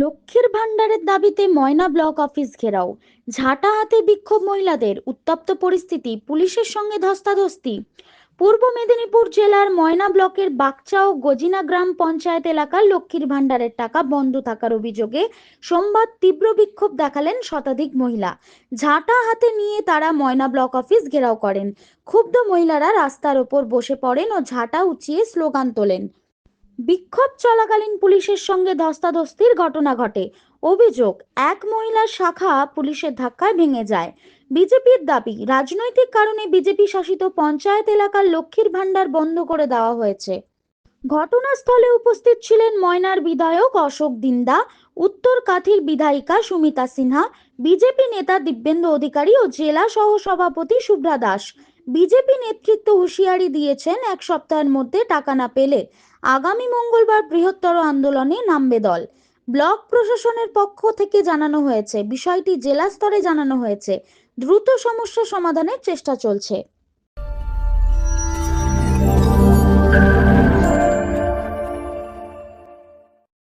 লক্ষ্মীর ভাণ্ডারের দাবিতে ময়না ব্লক অফিস ঘেরাও। ঝাঁটা হাতে বিক্ষোভ মহিলাদের, উত্তপ্ত পরিস্থিতি, পুলিশের সঙ্গে ধস্তাধস্তি। পূর্ব মেদিনীপুর জেলার ময়না ব্লকের বাগচা ও গজিনা গ্রাম পঞ্চায়েত এলাকার লক্ষ্মীর ভাণ্ডারের টাকা বন্ধ থাকার অভিযোগে সোমবার তীব্র বিক্ষোভ দেখালেন শতাধিক মহিলা। ঝাঁটা হাতে নিয়ে তারা ময়না ব্লক অফিস ঘেরাও করেন। ক্ষুব্ধ মহিলারা রাস্তার ওপর বসে পড়েন ও ঝাঁটা উঁচিয়ে স্লোগান তোলেন। বিক্ষোভ চলাকালীন পুলিশের সঙ্গে ধস্তাধস্তির ঘটনা ঘটে। অভিযোগ, এক মহিলার শাখা পুলিশের ধাক্কায় ভেঙে যায়। বিজেপির দাবি, রাজনৈতিক কারণে বিজেপি শাসিত পঞ্চায়েত এলাকার লক্ষ্মীর ভাণ্ডার বন্ধ করে দেওয়া হয়েছে। ঘটনাস্থলে উপস্থিত ছিলেন ময়নার বিধায়ক অশোক দিন্দা উত্তর কাথির বিধায়িকা সুমিতা সিনহা, বিজেপি নেতা দিব্যেন্দু অধিকারী ও জেলা সহ সভাপতি শুভ্রা দাস। বিজেপি নেতৃত্ব হুঁশিয়ারি দিয়েছেন এক সপ্তাহের মধ্যে টাকা না পেলে আগামী মঙ্গলবার বৃহত্তর আন্দোলনে নামবে দল। ব্লক প্রশাসনের পক্ষ থেকে জানানো হয়েছে, বিষয়টি জেলা স্তরে জানানো হয়েছে। দ্রুত সমস্যা সমাধানের চেষ্টা চলছে।